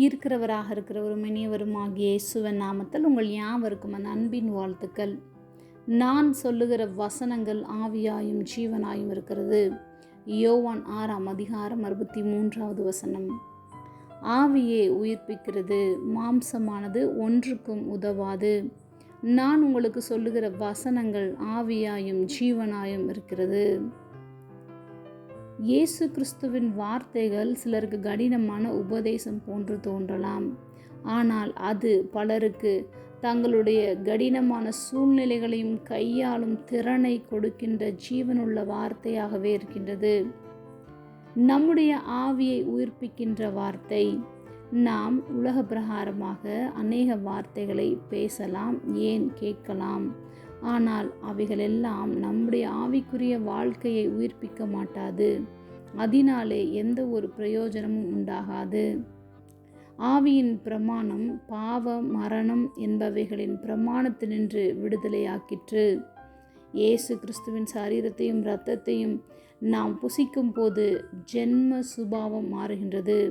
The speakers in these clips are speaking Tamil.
இருக்கிறவராக இருக்கிறவரும் இனியவரும் ஆகிய இயேசுவன் நாமத்தில் உங்கள் யாவருக்கும் அந்த அன்பின் வாழ்த்துக்கள். நான் சொல்லுகிற வசனங்கள் ஆவியாயும் ஜீவனாயும் இருக்கிறது. யோவான் ஆறாம் அதிகாரம் அறுபத்தி மூன்றாவது வசனம். ஆவியே உயிர்ப்பிக்கிறது மாம்சமானது ஒன்றுக்கும் உதவாது. நான் உங்களுக்கு சொல்லுகிற வசனங்கள் ஆவியாயும் ஜீவனாயும் இருக்கிறது. இயேசு கிறிஸ்துவின் வார்த்தைகள் சிலருக்கு கடினமான உபதேசம் போன்று தோன்றலாம். ஆனால் அது பலருக்கு தங்களுடைய கடினமான சூழ்நிலைகளையும் கையாளும் திறனை கொடுக்கின்ற ஜீவனுள்ள வார்த்தையாகவே இருக்கின்றது. நம்முடைய ஆவியை உயிர்ப்பிக்கின்ற வார்த்தை. நாம் உலக பிரகாரமாக அநேக வார்த்தைகளை பேசலாம் ஏன் கேட்கலாம்? ஆனால் அவைகளெல்லாம் நம்முடைய ஆவிக்குரிய வாழ்க்கையை உயிர்ப்பிக்க மாட்டாது. அதனாலே எந்த ஒரு பிரயோஜனமும் உண்டாகாது. ஆவியின் பிரமாணம் பாவ மரணம் என்பவைகளின் பிரமாணத்தினின்று விடுதலையாக்கிற்று. இயேசு கிறிஸ்துவின் சரீரத்தையும் இரத்தத்தையும் நாம் புசிக்கும் போது ஜென்ம சுபாவம் மாறுகின்றது.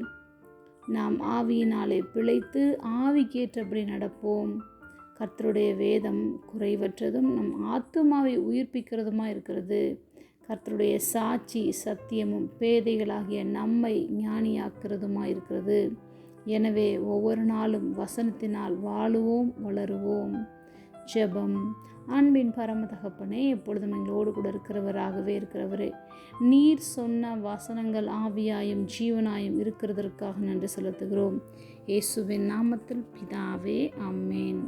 நாம் ஆவியினாலே பிழைத்து ஆவிக்கேற்றபடி நடப்போம். கர்த்தருடைய வேதம் குறைவற்றதும் நம் ஆத்துமாவை உயிர்ப்பிக்கிறதுமா இருக்கிறது. கர்த்தருடைய சாட்சி சத்தியமும் பேதைகளாகிய நம்மை ஞானியாக்கிறதுமா இருக்கிறது. எனவே ஒவ்வொரு நாளும் வசனத்தினால் வாழுவோம் வளருவோம். ஜெபம். அன்பின் பரமதகப்பனே எப்பொழுதும் எங்களோடு கூட இருக்கிறவராகவே இருக்கிறவரே நீர் சொன்ன வசனங்கள் ஆவியாயும் ஜீவனாயும் இருக்கிறதற்காக நன்றி செலுத்துகிறோம். இயேசுவின் நாமத்தில் பிதாவே அம்மேன்